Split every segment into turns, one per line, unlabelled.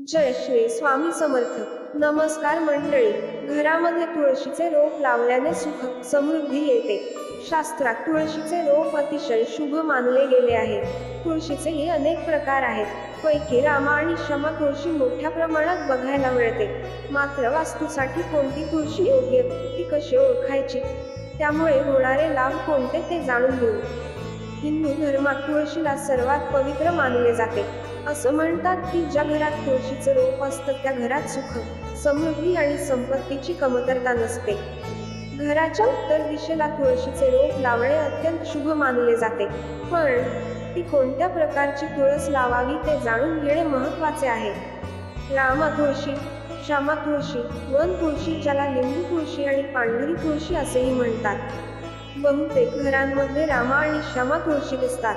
जय श्री स्वामी समर्थ. नमस्कार मंडळी. घरामध्ये तुळशीचे रोप लावल्याने सुख समृद्धी येते. शास्त्रात तुळशीचे रोप अतिशय शुभ मानले गेले आहे. तुळशीचेही अनेक प्रकार आहेत. पैकी रामा आणि शमा तुळशी मोठ्या प्रमाणात बघायला मिळते. मात्र वास्तूसाठी कोणती तुळशी योग्य ती कशी ओळखायची? त्यामुळे होणारे लाभ कोणते ते जाणून घेऊ. हिंदू धर्मात तुळशीला सर्वात पवित्र मानले जाते. असं म्हणतात की ज्या घरात तुळशीचं रोप असतं त्या घरात सुख समृद्धी आणि संपत्तीची कमतरता नसते. घराच्या उत्तर दिशेला तुळशीचे रोप लावणे अत्यंत शुभ मानले जाते. पण ती कोणत्या प्रकारची तुळस लावावी ते जाणून घेणे महत्त्वाचे आहे. रामा तुळशी श्यामा तुळशी वन तुळशी ज्याला लिंबू तुळशी आणि पांढरी तुळशी असेही म्हणतात. बहुतेक घरांमध्ये रामा आणि श्यामा तुळशी दिसतात.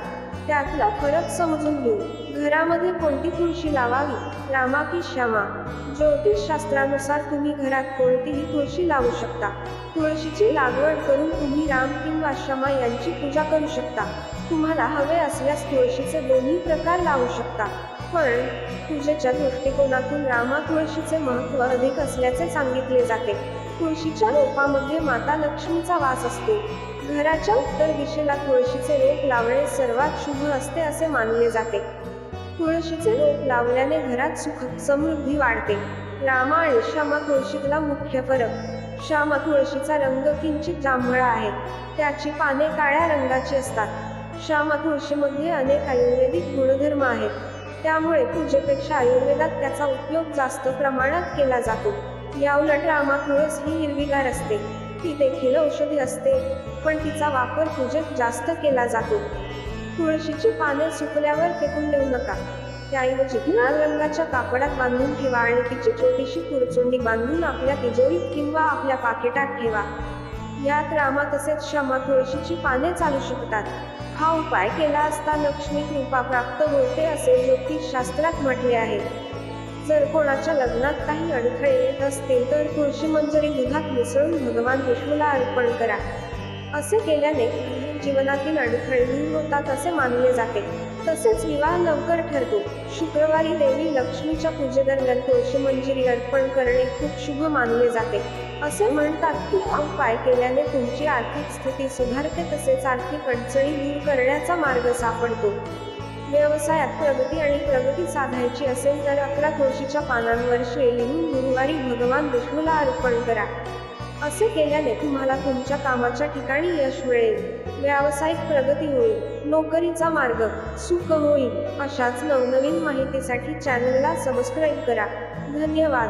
त्यातला फरक समजून घेऊ. घरामध्ये कोणती तुळशी लावावी? रामा की श्यामा ज्योतिष शास्त्रानुसार तुम्ही घरात कोणतीही तुळशी लावू शकता. तुळशीची लागवड करून तुम्ही राम किंवा श्यामा यांची पूजा करू शकता. तुम्हाला हवे असल्यास तुळशीचे दोन्ही प्रकार लावू शकता. पण पूजेच्या दृष्टिकोनातून रामा तुळशीचे महत्त्व अधिक असल्याचे सांगितले जाते. तुळशीच्या रोपामध्ये माता लक्ष्मीचा वास असतो. घराच्या उत्तर दिशेला तुळशीचे रोप लावणे सर्वात शुभ असते असे मानले जाते. तुळशीचे रोप लावल्याने घरात सुख समृद्धी वाढते. रामा आणि श्यामा तुळशीतला मुख्य फरक. श्यामा तुळशीचा रंग किंचित जांभळा आहे. त्याची पाने काळ्या रंगाची असतात. श्यामा तुळशीमध्ये अनेक आयुर्वेदिक गुणधर्म आहेत. त्यामुळे पूजेपेक्षा आयुर्वेदात त्याचा उपयोग जास्त प्रमाणात केला जातो. याउलट रामा तुळस ही हिरवीगार असते. ती देखील औषधी असते पण तिचा वापर पूजेत जास्त केला जातो. तुळशीची पाने सुकल्यावर फेकून देऊ नका. त्याऐवजी लाल रंगाच्या कापडात बांधून ठेवा आणि तिची छोटीशी कुरचुंडी बांधून आपल्या तिजोरीत किंवा आपल्या पाकिटात ठेवा. यात रामा तसेच क्षमा तुळशीची पाने चालू शकतात. हा उपाय केला असता लक्ष्मी कृपा प्राप्त होते असे ज्योतिष शास्त्रात म्हटले आहे. जर कोणाच्या लग्नात काही अडथळे येत असतील तर तुळशी मंजरी दुधात मिसळून भगवान विष्णूला अर्पण करा. असे केल्याने जीवनातील अडथळे दूर होतात असे मानले जाते. तसेच विवाह लवकर ठरतो. शुक्रवारी देवी लक्ष्मीच्या पूजेदरम्यान तुळशी मंजिरी अर्पण करणे खूप शुभ मानले जाते. असे म्हणतात की हा उपाय केल्याने तुमची आर्थिक स्थिती सुधारते तसेच आर्थिक अडचणी दूर करण्याचा मार्ग सापडतो. व्यवसायात प्रगती आणि प्रगती साधायची असेल तर अकरा तुळशीच्या पानांवर शेळ गुरुवारी भगवान विष्णूला अर्पण करा. असे केल्याने तुम्हाला तुमच्या कामाच्या ठिकाणी यश मिळेल. व्यावसायिक प्रगती होईल नोकरीचा मार्ग सुख होईल अशाच नवनवीन माहितीसाठी चॅनलला सबस्क्राईब करा. धन्यवाद.